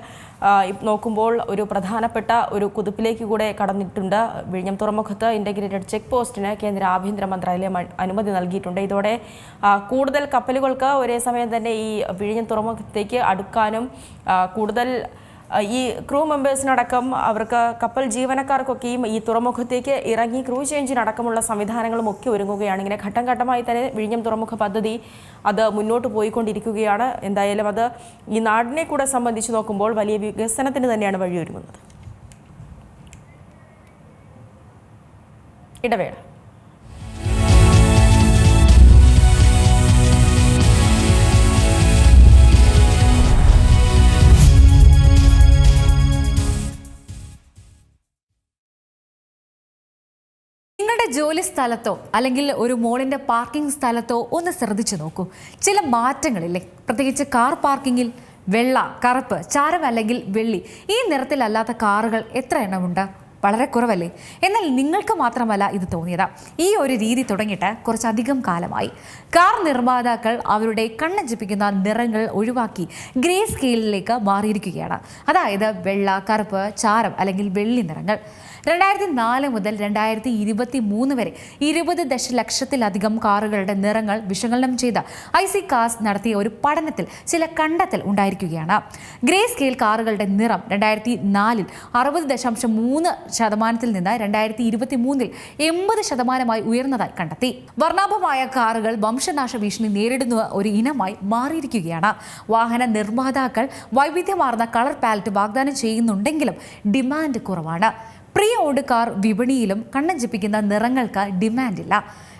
നോക്കുമ്പോൾ ഒരു പ്രധാനപ്പെട്ട ഒരു കുതിപ്പിലേക്ക് കൂടെ കടന്നിട്ടുണ്ട്. വിഴിഞ്ഞം തുറമുഖത്ത് ഇന്റഗ്രേറ്റഡ് ചെക്ക് പോസ്റ്റിന് കേന്ദ്ര ആഭ്യന്തര മന്ത്രാലയം അനുമതി നൽകിയിട്ടുണ്ട്. ഇതോടെ കൂടുതൽ കപ്പലുകൾക്ക് ഒരേ സമയം തന്നെ ഈ വിഴിഞ്ഞം തുറമുഖത്തേക്ക് അടുക്കാനും കൂടുതൽ ഈ ക്രൂ മെമ്പേഴ്സിനടക്കം അവർക്ക് കപ്പൽ ജീവനക്കാർക്കൊക്കെയും ഈ തുറമുഖത്തേക്ക് ഇറങ്ങി ക്രൂ ചേഞ്ചിനടക്കമുള്ള സംവിധാനങ്ങളും ഒക്കെ ഒരുങ്ങുകയാണ്. ഇങ്ങനെ ഘട്ടം ഘട്ടമായി തന്നെ വിഴിഞ്ഞം തുറമുഖ പദ്ധതി അത് മുന്നോട്ട് പോയിക്കൊണ്ടിരിക്കുകയാണ്. എന്തായാലും അത് ഈ നാടിനെ കൂടെ സംബന്ധിച്ച് നോക്കുമ്പോൾ വലിയ വികസനത്തിന് തന്നെയാണ് വഴിയൊരുങ്ങുന്നത്. ഇടവേള. നിങ്ങളുടെ ജോലി സ്ഥലത്തോ അല്ലെങ്കിൽ ഒരു മോളിന്റെ പാർക്കിംഗ് സ്ഥലത്തോ ഒന്ന് ശ്രദ്ധിച്ചു നോക്കൂ. ചില മാറ്റങ്ങളില്ലേ? പ്രത്യേകിച്ച് കാർ പാർക്കിങ്ങിൽ വെള്ള കറുപ്പ് ചാരം അല്ലെങ്കിൽ വെള്ളി ഈ നിറത്തിലല്ലാത്ത കാറുകൾ എത്ര എണ്ണമുണ്ട്? വളരെ കുറവല്ലേ? എന്നാൽ നിങ്ങൾക്ക് മാത്രമല്ല ഇത് തോന്നിയത്. ഈ ഒരു രീതി തുടങ്ങിയിട്ട് കുറച്ചധികം കാലമായി. കാർ നിർമ്മാതാക്കൾ അവരുടെ കണ്ണഞ്ചിപ്പിക്കുന്ന നിറങ്ങൾ ഒഴിവാക്കി ഗ്രേ സ്കെയിലിലേക്ക് മാറിയിരിക്കുകയാണ്. അതായത് വെള്ള കറുപ്പ് ചാരം അല്ലെങ്കിൽ വെള്ളി നിറങ്ങൾ. രണ്ടായിരത്തി നാല് മുതൽ രണ്ടായിരത്തി ഇരുപത്തി മൂന്ന് വരെ ഇരുപത് ദശലക്ഷത്തിലധികം കാറുകളുടെ നിറങ്ങൾ വിശകലനം ചെയ്ത ഐ സി കാസ് നടത്തിയ ഒരു പഠനത്തിൽ ചില കണ്ടെത്തൽ ഉണ്ടായിരിക്കുകയാണ്. ഗ്രേ സ്കെയിൽ കാറുകളുടെ നിറം രണ്ടായിരത്തി നാലിൽ അറുപത് ദശാംശം മൂന്ന് ശതമാനത്തിൽ നിന്ന് രണ്ടായിരത്തി ഇരുപത്തി മൂന്നിൽ എൺപത് ശതമാനമായി ഉയർന്നതായി കണ്ടെത്തി. വർണാഭമായ കാറുകൾ വംശനാശ ഭീഷണി നേരിടുന്ന ഒരു ഇനമായി മാറിയിരിക്കുകയാണ്. വാഹന നിർമ്മാതാക്കൾ വൈവിധ്യമാർന്ന കളർ പാലറ്റ് വാഗ്ദാനം ചെയ്യുന്നുണ്ടെങ്കിലും ഡിമാൻഡ് കുറവാണ്. പ്രീ ഓർഡ് കാർ വിപണിയിലും കണ്ണഞ്ചിപ്പിക്കുന്ന നിറങ്ങൾക്ക് ഡിമാൻഡില്ല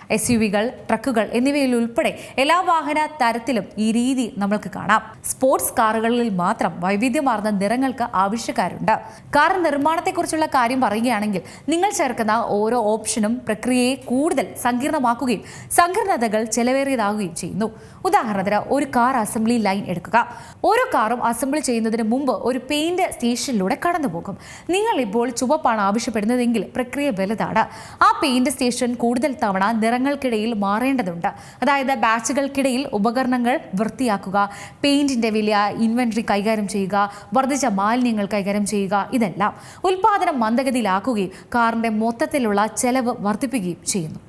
എസ് യു വികൾ ട്രക്കുകൾ എന്നിവയിൽ ഉൾപ്പെടെ എല്ലാ വാഹന തരത്തിലും ഈ രീതി നമ്മൾക്ക് കാണാം. സ്പോർട്സ് കാറുകളിൽ മാത്രം വൈവിധ്യമാർന്ന നിറങ്ങൾക്ക് ആവശ്യക്കാരുണ്ട്. കാർ നിർമ്മാണത്തെക്കുറിച്ചുള്ള കാര്യം പറയുകയാണെങ്കിൽ നിങ്ങൾ ചേർക്കുന്ന ഓരോ ഓപ്ഷനും പ്രക്രിയയെ കൂടുതൽ സങ്കീർണമാക്കുകയും സങ്കീർണതകൾ ചെലവേറിയതാകുകയും ചെയ്യുന്നു. ഉദാഹരണത്തിന് ഒരു കാർ അസംബ്ലി ലൈൻ എടുക്കുക. ഓരോ കാറും അസംബിൾ ചെയ്യുന്നതിന് മുമ്പ് ഒരു പെയിന്റ് സ്റ്റേഷനിലൂടെ കടന്നുപോകും. നിങ്ങൾ ഇപ്പോൾ ചുവപ്പാണ് ആവശ്യപ്പെടുന്നതെങ്കിൽ പ്രക്രിയ വലുതാണ്. ആ പെയിന്റ് സ്റ്റേഷൻ കൂടുതൽ തവണ നിറങ്ങൾക്കിടയിൽ മാറേണ്ടതുണ്ട്. അതായത് ബാച്ചുകൾക്കിടയിൽ ഉപകരണങ്ങൾ വൃത്തിയാക്കുക പെയിന്റിന്റെ വില ഇൻവെന്ററി കൈകാര്യം ചെയ്യുക വർദ്ധിച്ച മാലിന്യങ്ങൾ കൈകാര്യം ചെയ്യുക ഇതെല്ലാം ഉൽപാദനം മന്ദഗതിയിലാക്കുകയും കാറിന്റെ മൊത്തത്തിലുള്ള ചെലവ് വർദ്ധിപ്പിക്കുകയും ചെയ്യുന്നു.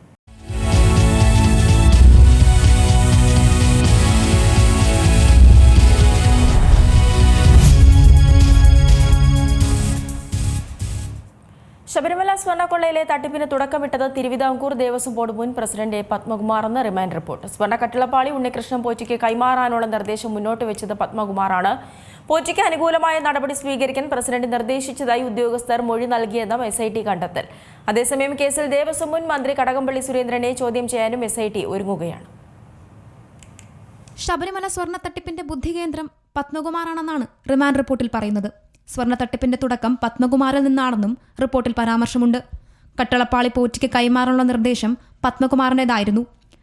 ശബരിമല സ്വർണക്കൊള്ളയിലെ തട്ടിപ്പിന് തുടക്കമിട്ടത് തിരുവിതാംകൂർ ദേവസ്വം ബോർഡ് മുൻ പ്രസിഡന്റ് പത്മകുമാറെന്ന് റിമാൻഡ് റിപ്പോർട്ട്. സ്വർണ കട്ടിളപ്പാളി ഉണ്ണികൃഷ്ണൻ പോറ്റിക്ക് കൈമാറാനുള്ള നിർദ്ദേശം മുന്നോട്ട് വെച്ചത് പത്മകുമാറാണ്. പോറ്റിക്ക് അനുകൂലമായ നടപടി സ്വീകരിക്കാൻ പ്രസിഡന്റ് നിർദ്ദേശിച്ചതായി ഉദ്യോഗസ്ഥർ മൊഴി നൽകിയെന്നും എസ് ഐ ടി കണ്ടെത്തൽ. അതേസമയം കേസിൽ ദേവസ്വം മുൻ മന്ത്രി കടകംപള്ളി സുരേന്ദ്രനെ ചോദ്യം ചെയ്യാനും എസ് ഐ ടി ഒരുങ്ങുകയാണ്. ശബരിമല സ്വർണ തട്ടിപ്പിന്റെ ബുദ്ധികേന്ദ്രം പത്മകുമാറാണെന്നാണ് റിമാൻഡ് റിപ്പോർട്ടിൽ പറയുന്നത്. സ്വർണ തട്ടിപ്പിന്റെ തുടക്കം പത്മകുമാറിൽ നിന്നാണെന്നും റിപ്പോർട്ടിൽ പരാമർശമുണ്ട്. കട്ടളപ്പാളി പോറ്റിക്ക് കൈമാറാനുള്ള നിർദ്ദേശം പത്മകുമാറിന്റെതായിരുന്നു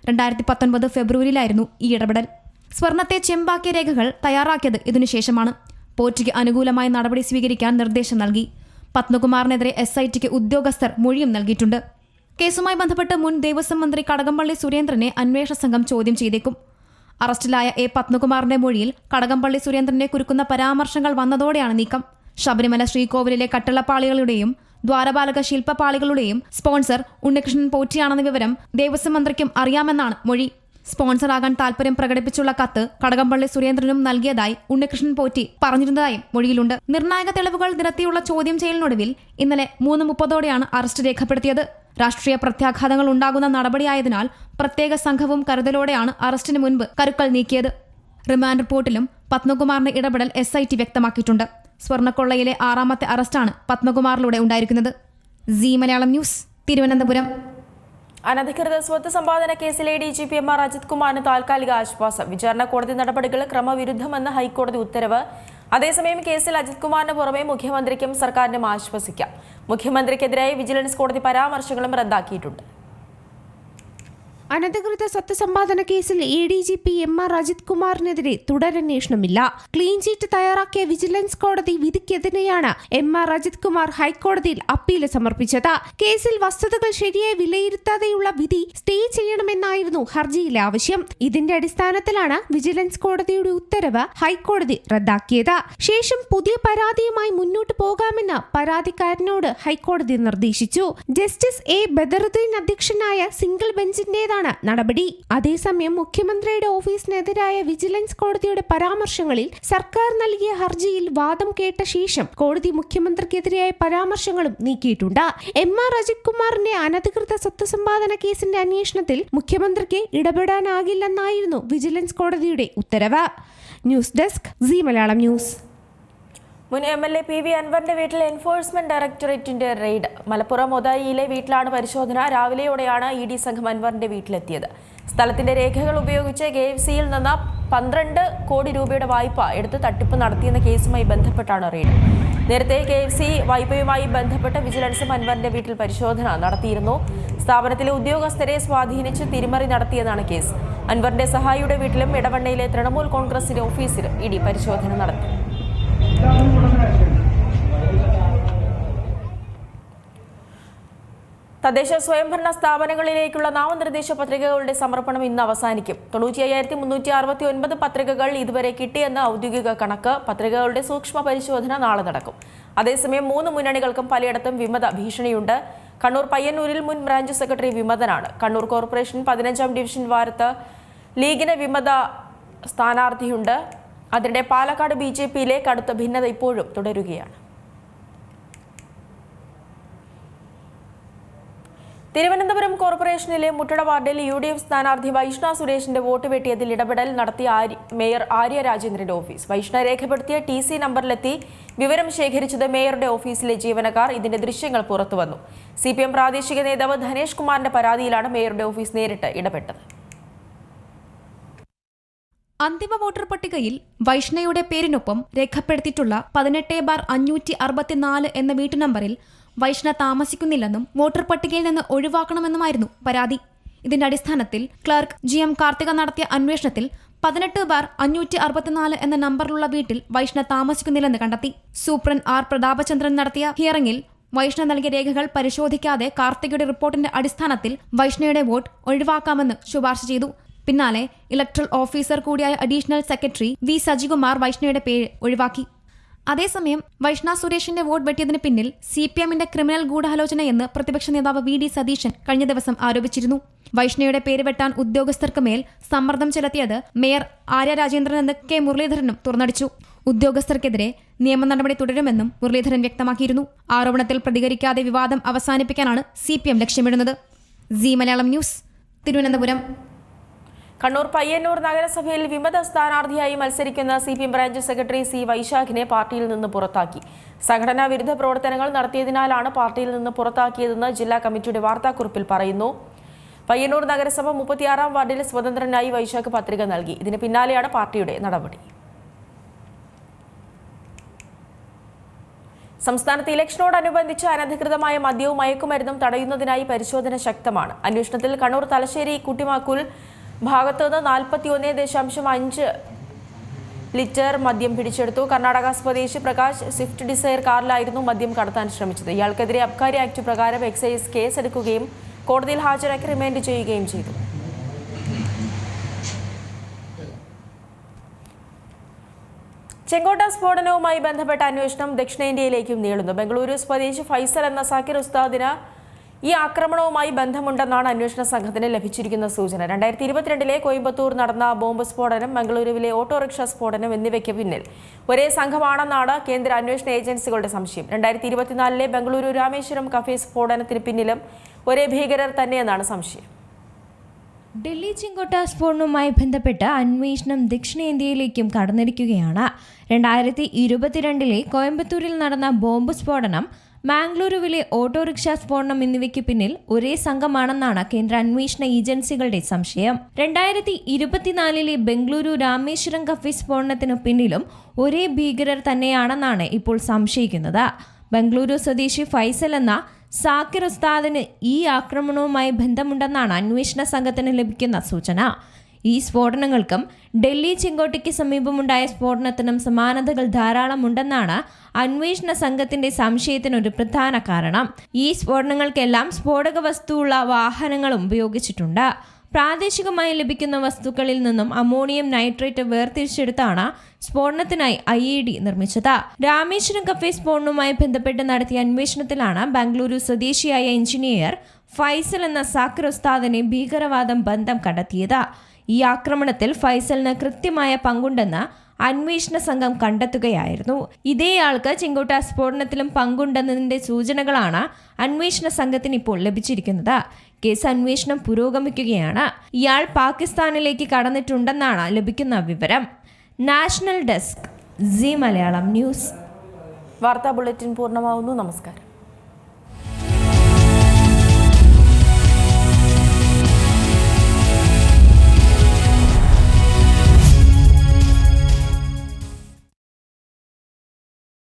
രണ്ടായിരത്തി പത്തൊൻപത് ഫെബ്രുവരിയിലായിരുന്നു ഈ ഇടപെടൽ. സ്വർണത്തെ ചെമ്പാക്കിയ രേഖകൾ തയ്യാറാക്കിയത് ഇതിനുശേഷമാണ്. പോറ്റിക്ക് അനുകൂലമായ നടപടി സ്വീകരിക്കാൻ നിർദ്ദേശം നൽകി. പത്മകുമാറിനെതിരെ എസ് ഐ ടിക്ക് ഉദ്യോഗസ്ഥർ മൊഴിയും നൽകിയിട്ടുണ്ട്. കേസുമായി ബന്ധപ്പെട്ട് മുൻ ദേവസ്വം മന്ത്രി കടകംപള്ളി സുരേന്ദ്രനെ അന്വേഷണ സംഘം ചോദ്യം ചെയ്തേക്കും. അറസ്റ്റിലായ എ പത്മകുമാറിന്റെ മൊഴിയിൽ കടകംപള്ളി സുരേന്ദ്രനെ കുരുക്കുന്ന പരാമർശങ്ങൾ വന്നതോടെയാണ് നീക്കം. ശബരിമല ശ്രീകോവിലിലെ കട്ടളപ്പാളികളുടെയും ദ്വാരപാലക ശില്പപാളികളുടെയും സ്പോൺസർ ഉണ്ണികൃഷ്ണൻ പോറ്റിയാണെന്ന വിവരം ദേവസ്വം മന്ത്രിക്കും അറിയാമെന്നാണ് മൊഴി. സ്പോൺസറാകാൻ താൽപര്യം പ്രകടിപ്പിച്ചുള്ള കത്ത് കടകംപള്ളി സുരേന്ദ്രനും നൽകിയതായി ഉണ്ണികൃഷ്ണൻ പോറ്റി പറഞ്ഞിരുന്നതായും മൊഴിയിലുണ്ട്. നിർണായക തെളിവുകൾ നിരത്തിയുള്ള ചോദ്യം ചെയ്യലിനൊടുവിൽ ഇന്നലെ മൂന്ന് മുപ്പതോടെയാണ് അറസ്റ്റ് രേഖപ്പെടുത്തിയത്. രാഷ്ട്രീയ പ്രത്യാഘാതങ്ങൾ ഉണ്ടാകുന്ന നടപടിയായതിനാൽ പ്രത്യേക സംഘവും കരുതലോടെയാണ് അറസ്റ്റിന് മുൻപ് കരുക്കൾ നീക്കിയത്. റിമാൻഡ് റിപ്പോർട്ടിലും പത്മകുമാറിന്റെ ഇടപെടൽ എസ് ഐ ടി വ്യക്തമാക്കിയിട്ടുണ്ട്. സ്വർണക്കൊള്ളയിലെ ആറാമത്തെ അറസ്റ്റാണ് പത്മകുമാറിലൂടെ ഉണ്ടായിരിക്കുന്നത്. C Malayalam news Thiruvananthapuram. അനധികൃത സ്വത്ത് സമ്പാദന കേസിലെ D G P M R Ajith കുമാറിന് താൽക്കാലിക ആശ്വാസം. വിചാരണ കോടതി നടപടികൾ ക്രമവിരുദ്ധമെന്ന ഹൈക്കോടതി ഉത്തരവ്. അതേസമയം കേസിൽ അജിത് കുമാറിന് പുറമെ മുഖ്യമന്ത്രിക്കും സർക്കാരിനും ആശ്വസിക്കാം. മുഖ്യമന്ത്രിക്കെതിരായി വിജിലൻസ് കോടതി പരാമർശങ്ങളും റദ്ദാക്കിയിട്ടുണ്ട്. അനധികൃത സത്യസമ്പാദന കേസിൽ A D G P M R Ajith കുമാറിനെതിരെ തുടരന്വേഷണമില്ല. ക്ലീൻ ചീറ്റ് തയ്യാറാക്കിയ വിജിലൻസ് കോടതി വിധിക്കെതിരെയാണ് എം ആർ അജിത് കുമാർ ഹൈക്കോടതിയിൽ അപ്പീൽ സമർപ്പിച്ചത്. കേസിൽ വസ്തുതകൾ ശരിയായി വിലയിരുത്താതെയുള്ള വിധി സ്റ്റേ ചെയ്യണമെന്നായിരുന്നു ഹർജിയിലെ ആവശ്യം. ഇതിന്റെ അടിസ്ഥാനത്തിലാണ് വിജിലൻസ് കോടതിയുടെ ഉത്തരവ് ഹൈക്കോടതി റദ്ദാക്കിയത്. ശേഷം പുതിയ പരാതിയുമായി മുന്നോട്ട് പോകാമെന്ന് പരാതിക്കാരനോട് ഹൈക്കോടതി നിർദ്ദേശിച്ചു. ജസ്റ്റിസ് എ ബദറുദ്ദീൻ അധ്യക്ഷനായ സിംഗിൾ ബെഞ്ചിന്റേതാണ് നടപടി. അതേസമയം മുഖ്യമന്ത്രിയുടെ ഓഫീസിനെതിരായ വിജിലൻസ് കോടതിയുടെ പരാമർശങ്ങളിൽ സർക്കാർ നൽകിയ ഹർജിയിൽ വാദം കേട്ട ശേഷം കോടതി മുഖ്യമന്ത്രിക്കെതിരായ പരാമർശങ്ങളും നീക്കിയിട്ടുണ്ട്. എം ആർ അജിത് കുമാറിന്റെ അനധികൃത സ്വത്ത് സമ്പാദന കേസിന്റെ അന്വേഷണത്തിൽ മുഖ്യമന്ത്രിക്ക് ഇടപെടാനാകില്ലെന്നായിരുന്നു വിജിലൻസ് കോടതിയുടെ ഉത്തരവ്. News desk C Malayalam news. മുൻ M L A P V അൻവറിന്റെ വീട്ടിൽ എൻഫോഴ്സ്മെന്റ് ഡയറക്ടറേറ്റിന്റെ റെയ്ഡ്. മലപ്പുറം ഒതായിയിലെ വീട്ടിലാണ് പരിശോധന. രാവിലെയോടെയാണ് ഇ ഡി സംഘം അൻവറിന്റെ വീട്ടിലെത്തിയത്. സ്ഥലത്തിന്റെ രേഖകൾ ഉപയോഗിച്ച് കെ എഫ് സിയിൽ നിന്ന് പന്ത്രണ്ട് കോടി രൂപയുടെ വായ്പ എടുത്ത് തട്ടിപ്പ് നടത്തിയെന്ന കേസുമായി ബന്ധപ്പെട്ടാണ് റെയ്ഡ്. നേരത്തെ കെ എഫ് സി വായ്പയുമായി ബന്ധപ്പെട്ട് വിജിലൻസും അൻവറിന്റെ വീട്ടിൽ പരിശോധന നടത്തിയിരുന്നു. സ്ഥാപനത്തിലെ ഉദ്യോഗസ്ഥരെ സ്വാധീനിച്ച് തിരിമറി നടത്തിയെന്നാണ് കേസ്. അൻവറിന്റെ സഹായിയുടെ വീട്ടിലും ഇടവണ്ണയിലെ തൃണമൂൽ കോൺഗ്രസിന്റെ ഓഫീസിലും ഇ പരിശോധന നടത്തി. തദ്ദേശ സ്വയംഭരണ സ്ഥാപനങ്ങളിലേക്കുള്ള നാമനിർദ്ദേശ പത്രികകളുടെ സമർപ്പണം ഇന്ന് അവസാനിക്കും. തൊണ്ണൂറ്റി അയ്യായിരത്തി മുന്നൂറ്റി അറുപത്തി ഒൻപത് പത്രികകൾ ഇതുവരെ കിട്ടിയെന്ന ഔദ്യോഗിക കണക്ക് പത്രികകളുടെ സൂക്ഷ്മ പരിശോധന നാളെ നടക്കും. അതേസമയം മൂന്ന് മുന്നണികൾക്കും പലയിടത്തും വിമത ഭീഷണിയുണ്ട്. കണ്ണൂർ പയ്യന്നൂരിൽ മുൻ ബ്രാഞ്ച് സെക്രട്ടറി വിമതനാണ്. കണ്ണൂർ കോർപ്പറേഷൻ പതിനഞ്ചാം ഡിവിഷൻ വാരത്ത് ലീഗിന് വിമത സ്ഥാനാർത്ഥിയുണ്ട്. അതിനിടെ പാലക്കാട് ബി ജെ പിയിലെ കടുത്ത ഭിന്നത ഇപ്പോഴും തുടരുകയാണ്. തിരുവനന്തപുരം കോർപ്പറേഷനിലെ മുട്ടട വാർഡിൽ യു ഡി എഫ് സ്ഥാനാർത്ഥി വൈഷ്ണ സുരേഷിന്റെ വോട്ട് വെട്ടിയതിൽ ഇടപെടൽ നടത്തിയ മേയർ ആര്യ രാജേന്ദ്രന്റെ ഓഫീസ്. വൈഷ്ണ രേഖപ്പെടുത്തിയ ടി സി നമ്പറിലെത്തി വിവരം ശേഖരിച്ചത് മേയറുടെ ഓഫീസിലെ ജീവനക്കാർ. ഇതിന്റെ ദൃശ്യങ്ങൾ പുറത്തുവന്നു. സി പ്രാദേശിക നേതാവ് ധനേഷ് കുമാറിന്റെ പരാതിയിലാണ് മേയറുടെ ഓഫീസ് നേരിട്ട് ഇടപെട്ടത്. അന്തിമ വോട്ടർ പട്ടികയിൽ വൈഷ്ണയുടെ പേരിനൊപ്പം രേഖപ്പെടുത്തിയിട്ടുള്ള പതിനെട്ട് ബാർ അഞ്ഞൂറ്റി അറുപത്തിനാല് എന്ന വീട്ടു നമ്പറിൽ വൈഷ്ണ താമസിക്കുന്നില്ലെന്നും വോട്ടർ പട്ടികയിൽ നിന്ന് ഒഴിവാക്കണമെന്നുമായിരുന്നു പരാതി. ഇതിന്റെ അടിസ്ഥാനത്തിൽ ക്ലർക്ക് ജി എം കാർത്തിക നടത്തിയ അന്വേഷണത്തിൽ പതിനെട്ട് ബാർ അഞ്ഞൂറ്റി അറുപത്തിനാല് എന്ന നമ്പറിലുള്ള വീട്ടിൽ വൈഷ്ണ താമസിക്കുന്നില്ലെന്ന് കണ്ടെത്തി. സൂപ്രണ്ട് ആർ പ്രതാപചന്ദ്രൻ നടത്തിയ ഹിയറിംഗിൽ വൈഷ്ണ നൽകിയ രേഖകൾ പരിശോധിക്കാതെ കാർത്തികയുടെ റിപ്പോർട്ടിന്റെ അടിസ്ഥാനത്തിൽ വൈഷ്ണയുടെ വോട്ട് ഒഴിവാക്കാമെന്ന് ശുപാർശ ചെയ്തു. പിന്നാലെ ഇലക്ട്രൽ ഓഫീസർ കൂടിയായ അഡീഷണൽ സെക്രട്ടറി വി സജികുമാർ വൈഷ്ണയുടെ പേര് ഒഴിവാക്കി. അതേസമയം വൈഷ്ണ സുരേഷിന്റെ വോട്ട് വെട്ടിയതിന് പിന്നിൽ സി പി എമ്മിന്റെ ക്രിമിനൽ ഗൂഢാലോചനയെന്ന് പ്രതിപക്ഷ നേതാവ് വി ഡി സതീശൻ കഴിഞ്ഞ ദിവസം ആരോപിച്ചിരുന്നു. വൈഷ്ണയുടെ പേര് വെട്ടാൻ ഉദ്യോഗസ്ഥർക്ക് മേൽ സമ്മർദ്ദം ചെലുത്തിയത് മേയർ ആര്യ രാജേന്ദ്രൻ എന്ന് കെ മുരളീധരനും തുറന്നടിച്ചു. ഉദ്യോഗസ്ഥർക്കെതിരെ നിയമ നടപടി തുടരുമെന്നും മുരളീധരൻ വ്യക്തമാക്കിയിരുന്നു. ആരോപണത്തിൽ പ്രതികരിക്കാതെ വിവാദം അവസാനിപ്പിക്കാനാണ് സി പി എം ലക്ഷ്യമിടുന്നത്. C Malayalam news Thiruvananthapuram. Kannur Payyanur നഗരസഭയിൽ വിമത സ്ഥാനാർത്ഥിയായി മത്സരിക്കുന്ന C P M branch secretary C വൈശാഖിനെ പാർട്ടിയിൽ നിന്ന് പുറത്താക്കി. സംഘടനാ വിരുദ്ധ പ്രവർത്തനങ്ങൾ നടത്തിയതിനാലാണ് പാർട്ടിയിൽ നിന്ന് പുറത്താക്കിയതെന്ന് ജില്ലാ കമ്മിറ്റിയുടെ വാർത്താക്കുറിപ്പിൽ പറയുന്നു. പയ്യന്നൂർ നഗരസഭ മുപ്പത്തിയാറാം വാർഡിൽ സ്വതന്ത്രനായി വൈശാഖ് പത്രിക നൽകി. ഇതിന് പിന്നാലെയാണ് പാർട്ടിയുടെ നടപടി. സംസ്ഥാനത്ത് ഇലക്ഷനോടനുബന്ധിച്ച് അനധികൃതമായ മദ്യവും മയക്കുമരുന്നും തടയുന്നതിനായി പരിശോധന ശക്തമാണ്. അന്വേഷണത്തിൽ കണ്ണൂർ തലശ്ശേരി കുട്ടിമാക്കുൽ ഭാഗത്തുനിന്ന് നാൽപ്പത്തി ഒന്ന് ദശാംശം അഞ്ച് ലിറ്റർ മദ്യം പിടിച്ചെടുത്തു. കർണാടക സ്വദേശി പ്രകാശ് സ്വിഫ്റ്റ് ഡിസയർ കാറിലായിരുന്നു മദ്യം കടത്താൻ ശ്രമിച്ചത്. ഇയാൾക്കെതിരെ അബ്കാരി ആക്ട് പ്രകാരം എക്സൈസ് കേസ് എടുക്കുകയും കോടതിയിൽ ഹാജരാക്കി റിമാൻഡ് ചെയ്യുകയും ചെയ്തു. ചെങ്കോട്ട സ്ഫോടനവുമായി ബന്ധപ്പെട്ട അന്വേഷണം ദക്ഷിണേന്ത്യയിലേക്കും നീളുന്നു. ബംഗളൂരു സ്വദേശി ഫൈസൽ എന്ന സാക്കിർ ഉസ്താദിന് ഈ ആക്രമണവുമായി ബന്ധമുണ്ടെന്നാണ് അന്വേഷണ സംഘത്തിന് ലഭിച്ചിരിക്കുന്ന സൂചന. രണ്ടായിരത്തി ഇരുപത്തിരണ്ടിലെ കോയമ്പത്തൂർ നടന്ന ബോംബ് സ്ഫോടനം മംഗളൂരുവിലെ ഓട്ടോറിക്ഷ സ്ഫോടനം എന്നിവയ്ക്ക് പിന്നിൽ. ഒരേ സംഘമാണെന്നാണ് കേന്ദ്ര അന്വേഷണ ഏജൻസികളുടെ സംശയം. രണ്ടായിരത്തി ഇരുപത്തിനാലിലെ ബംഗളൂരു രാമേശ്വരം കഫേ സ്ഫോടനത്തിന് പിന്നിലും ഒരേ ഭീകരർ തന്നെയെന്നാണ് സംശയം. ഡൽഹി ചെങ്കോട്ട സ്ഫോടനവുമായി ബന്ധപ്പെട്ട് അന്വേഷണം ദക്ഷിണേന്ത്യയിലേക്കും കടന്നിരിക്കുകയാണ്. രണ്ടായിരത്തി ഇരുപത്തിരണ്ടിലെ കോയമ്പത്തൂരിൽ നടന്ന ബോംബ് സ്ഫോടനം മാംഗ്ലൂരുവിലെ ഓട്ടോറിക്ഷ സ്ഫോടനം എന്നിവയ്ക്ക് പിന്നിൽ ഒരേ സംഘമാണെന്നാണ് കേന്ദ്ര അന്വേഷണ ഏജൻസികളുടെ സംശയം. രണ്ടായിരത്തി ഇരുപത്തിനാലിലെ ബംഗളൂരു രാമേശ്വരം കഫേ സ്ഫോടനത്തിനു പിന്നിലും ഒരേ ഭീകരർ തന്നെയാണെന്നാണ് ഇപ്പോൾ സംശയിക്കുന്നത്. ബംഗളൂരു സ്വദേശി ഫൈസൽ എന്ന സാക്കിർ ഉസ്താദിന് ഈ ആക്രമണവുമായി ബന്ധമുണ്ടെന്നാണ് അന്വേഷണ സംഘത്തിന് ലഭിക്കുന്ന സൂചന. ഈ സ്ഫോടനങ്ങൾക്കും ഡൽഹി ചെങ്കോട്ടയ്ക്ക് സമീപമുണ്ടായ സ്ഫോടനത്തിനും സമാനതകൾ ധാരാളമുണ്ടെന്നാണ് അന്വേഷണ സംഘത്തിന്റെ സംശയത്തിനൊരു പ്രധാന കാരണം. ഈ സ്ഫോടനങ്ങൾക്കെല്ലാം സ്ഫോടക വസ്തുവുള്ള വാഹനങ്ങളും ഉപയോഗിച്ചിട്ടുണ്ട്. പ്രാദേശികമായി ലഭിക്കുന്ന വസ്തുക്കളിൽ നിന്നും അമോണിയം നൈട്രേറ്റ് വേർതിരിച്ചെടുത്താണ് സ്ഫോടനത്തിനായി ഐ ഇ ഡി നിർമ്മിച്ചത്. രാമേശ്വരം കഫേ സ്ഫോടനവുമായി ബന്ധപ്പെട്ട് നടത്തിയ അന്വേഷണത്തിലാണ് ബാംഗ്ലൂരു സ്വദേശിയായ എഞ്ചിനീയർ ഫൈസൽ എന്ന സാക്കിർ ഉസ്താദിനെ ഭീകരവാദം ബന്ധം കണ്ടെത്തിയത്. ഈ ആക്രമണത്തിൽ ഫൈസലിന് കൃത്യമായ പങ്കുണ്ടെന്ന് അന്വേഷണ സംഘം കണ്ടെത്തുകയായിരുന്നു. ഇതേയാൾക്ക് ചെങ്കോട്ട സ്ഫോടനത്തിലും പങ്കുണ്ടെന്നതിന്റെ സൂചനകളാണ് അന്വേഷണ സംഘത്തിന് ഇപ്പോൾ ലഭിച്ചിരിക്കുന്നത്. കേസ് അന്വേഷണം പുരോഗമിക്കുകയാണ്. ഇയാൾ പാകിസ്ഥാനിലേക്ക് കടന്നിട്ടുണ്ടെന്നാണ് ലഭിക്കുന്ന വിവരം. National desk C Malayalam news. വാർത്താ ബുള്ളറ്റിൻ പൂർണമാവുന്നു. നമസ്കാരം.